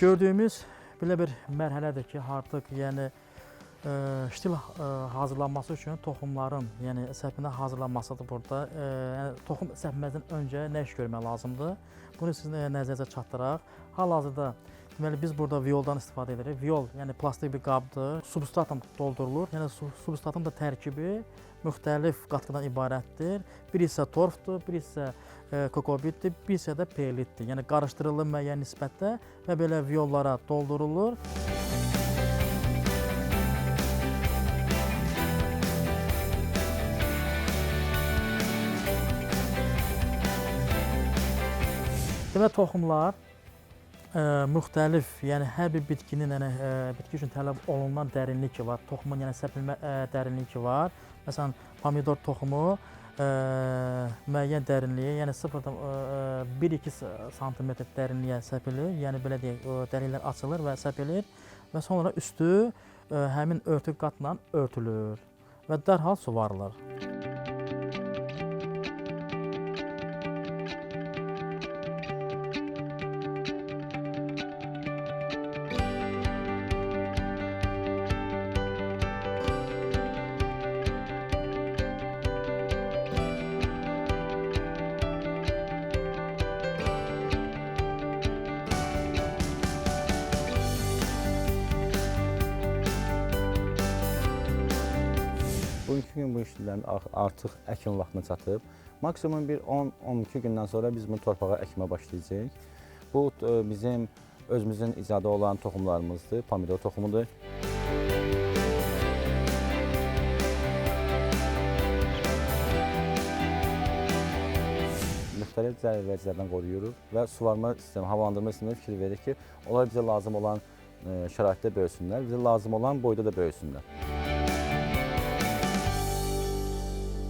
Gördüyümüz belə bir mərhələdir ki, artıq yəni ə, ştil ə, hazırlanması üçün toxumların, yəni səpinə hazırlanmasıdır burada. Ə, yəni toxum səpməzdən öncə nə iş görmək lazımdır? Bunu sizin nəzərinizə çatdıraq. Hal-hazırda deməli biz burada violdan istifadə edirik. Viol, yəni plastik bir qabdır. Substratla doldurulur. Yəni su- substratın da tərkibi müxtəlif qatqıdan ibarətdir. Bir hissə torfdur, bir hissə e, kokobitdir, bir hissə də perlitdir. Yəni qarışdırılır müəyyən nisbətdə və belə viollara doldurulur. Demək toxumlar müxtəlif, yəni hər bir bitkinin, yəni bitki üçün tələb olunan dərinlik ki var. Toxumun yəni səpilmə dərinliyi var. Məsələn, pomidor toxumu ə, müəyyən dərinliyə, yəni 0.1-2 sm dərinliyə səpilir. Yəni belə deyək, o dərinliklər açılır və səpilir və sonra üstü ə, həmin örtük qatla örtülür və dərhal suvarılır. Bugünkü gün bu işlərin ar- artıq əkin vaxtına çatıb. Maksimum bir 10-12 gündən sonra biz bunu torpağa əkmə başlayacağıq. Bu e, bizim özümüzün icadı olan toxumlarımızdır, pomidor toxumudur. Müxtəlif zərərvericilərdən qoruyuruq və suvarma sistemi, havalandırma sistemine fikir veririk ki, onlar bizə lazım olan e, şəraitdə böyüsünlər, bizə lazım olan boyda da böyüsünlər.